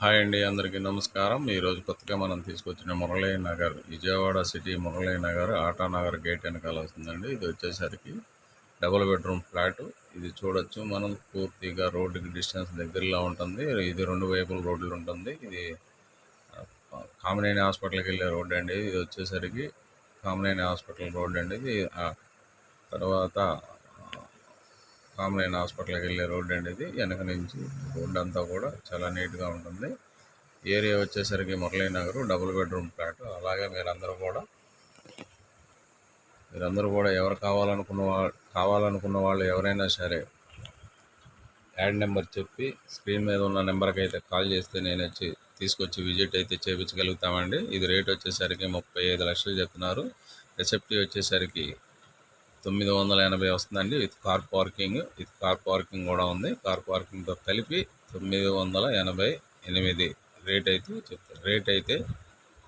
Hi అండి అందరికీ నమస్కారం. ఈరోజు కొత్తగా మనం తీసుకొచ్చిన Muralayya Nagar Vijayawada city Muralayya Nagar auto Nagar gate వెనకాల వస్తుందండి. ఇది వచ్చేసరికి డబుల్ బెడ్రూమ్ ఫ్లాట్. ఇది చూడొచ్చు మనం పూర్తిగా రోడ్డుకి డిస్టెన్స్ దగ్గరలో ఉంటుంది. ఇది రెండు వైపుల రోడ్లు ఉంటుంది. ఇది కామినేని హాస్పిటల్కి వెళ్ళే రోడ్ అండి. ఇది వచ్చేసరికి కామినేని హాస్పిటల్ రోడ్ అండి. ఇది తర్వాత కామరైన్ హాస్పిటల్కి వెళ్ళే రోడ్డు అండి ఇది వెనక నుంచి రోడ్డు అంతా కూడా చాలా నీట్గా ఉంటుంది. ఏరియా వచ్చేసరికి Murali Nagar double bedroom flat. అలాగే మీరందరూ కూడా మీరందరూ కూడా ఎవరు కావాలనుకున్న వాళ్ళు కావాలనుకున్న వాళ్ళు ఎవరైనా సరే యాడ్ నెంబర్ చెప్పి స్క్రీన్ మీద ఉన్న నెంబర్కి అయితే కాల్ చేస్తే నేను వచ్చి తీసుకొచ్చి విజిట్ అయితే చేయించగలుగుతామండి ఇది రేట్ వచ్చేసరికి ముప్పై ఐదు లక్షలు చెప్తున్నారు. రెసిప్టీ వచ్చేసరికి తొమ్మిది వందల ఎనభై వస్తుందండి with car parking with car parking కూడా ఉంది. కార్ పార్కింగ్తో కలిపి తొమ్మిది వందల ఎనభై ఎనిమిది రేట్ అయితే చెప్తారు రేట్ అయితే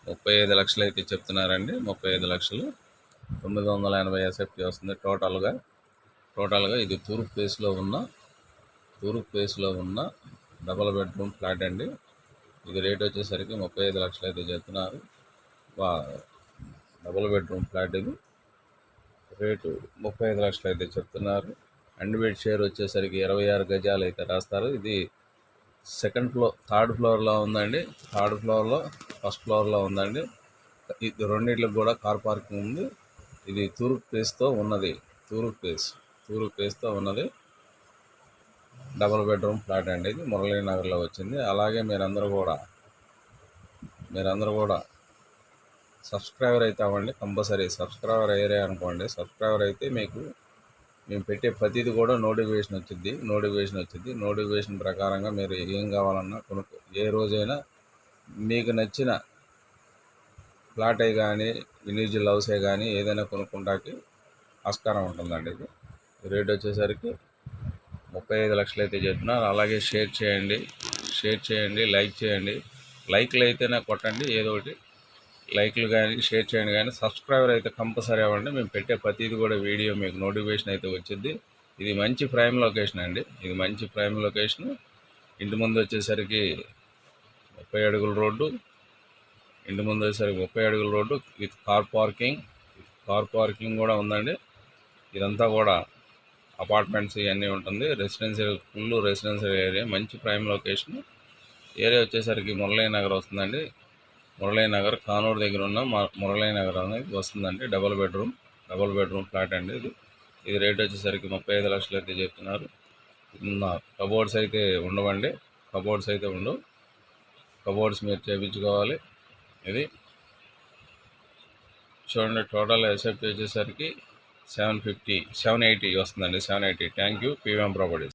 ముప్పై ఐదు లక్షలు అయితే చెప్తున్నారండి. ముప్పై ఐదు లక్షలు తొమ్మిది వందల ఎనభై ఎస్ఎఫ్టీ వస్తుంది టోటల్గా. టోటల్గా ఇది తూర్పు ప్లేస్లో ఉన్న తూర్పు ప్లేస్లో ఉన్న డబల్ బెడ్రూమ్ ఫ్లాట్ అండి. ఇది రేట్ వచ్చేసరికి ముప్పై ఐదు లక్షలు అయితే చెప్తున్నారు. డబుల్ బెడ్రూమ్ ఫ్లాట్ ఇది. రేటు ముప్పై ఐదు లక్షలు అయితే చెప్తున్నారు. అండ్ బెడ్ షేర్ వచ్చేసరికి ఇరవై ఆరు గజాలు అయితే రాస్తారు. ఇది సెకండ్ ఫ్లోర్ థర్డ్ ఫ్లోర్లో ఉందండి. థర్డ్ ఫ్లోర్లో ఫస్ట్ ఫ్లోర్లో ఉందండి. ఇది రెండింటికి కూడా కార్ పార్కింగ్ ఉంది. ఇది తూర్పు ఫేస్తో ఉన్నది. తూర్పు ఫేస్ తూర్పు ఫేస్తో ఉన్నది. డబుల్ బెడ్రూమ్ ఫ్లాట్ అండి ఇది. మురళీనగర్లో వచ్చింది. అలాగే మీరందరూ కూడా మీరందరూ కూడా సబ్స్క్రైబర్ అయితే అవ్వండి కంపల్సరీ సబ్స్క్రైబర్ అయ్యారే అనుకోండి. సబ్స్క్రైబర్ అయితే మీకు మేము పెట్టే ప్రతిదీ కూడా నోటిఫికేషన్ వచ్చింది నోటిఫికేషన్ వచ్చింది నోటిఫికేషన్ ప్రకారంగా మీరు ఏం కావాలన్నా కొనుక్కో ఏ రోజైనా మీకు నచ్చిన ఫ్లాట్ అయి కానీ ఇండివిజువల్ హౌసే కానీ ఏదైనా కొనుక్కుంటాకి ఆస్కారం ఉంటుందండి ఇది. రేట్ వచ్చేసరికి ముప్పై ఐదు లక్షలు అయితే చెప్తున్నారు. అలాగే షేర్ చేయండి షేర్ చేయండి లైక్ చేయండి. లైక్లు అయితేనే కొట్టండి ఏదో ఒకటి లైక్లు కానీ షేర్ చేయండి కానీ సబ్స్క్రైబర్ అయితే కంపల్సరీ అవ్వండి. మేము పెట్టే ప్రతిది కూడా వీడియో మీకు నోటిఫికేషన్ అయితే వచ్చింది ఇది మంచి ప్రైమ్ లొకేషన్ అండి. ఇది మంచి ప్రైమ్ లొకేషన్. ఇంటి ముందు వచ్చేసరికి ముప్పై అడుగుల రోడ్డు. ఇంటి ముందు వచ్చేసరికి ముప్పై అడుగుల road. With car parking. Car parking కూడా ఉందండి. ఇదంతా కూడా అపార్ట్మెంట్స్ ఇవన్నీ ఉంటుంది. Residential full residential area. మంచి ప్రైమ్ లొకేషన్. ఏరియా వచ్చేసరికి మురళీ నగర్ వస్తుందండి. మురళీనగర్ కానూరు దగ్గర ఉన్న మురళీనగర్ అనేది వస్తుందండి. Double bedroom double bedroom flat అండి ఇది. ఇది రేట్ వచ్చేసరికి ముప్పై ఐదు లక్షలు అయితే చెప్తున్నారు. కబోర్డ్స్ అయితే ఉండవండి. కబోర్డ్స్ అయితే ఉండవు. కబోర్డ్స్ మీరు చేయించుకోవాలి. ఇది చూడండి టోటల్ ఎస్ఎఫ్టీ వచ్చేసరికి సెవెన్ ఫిఫ్టీ సెవెన్ ఎయిటీ వస్తుందండి seven eighty. Thank you. PVM properties.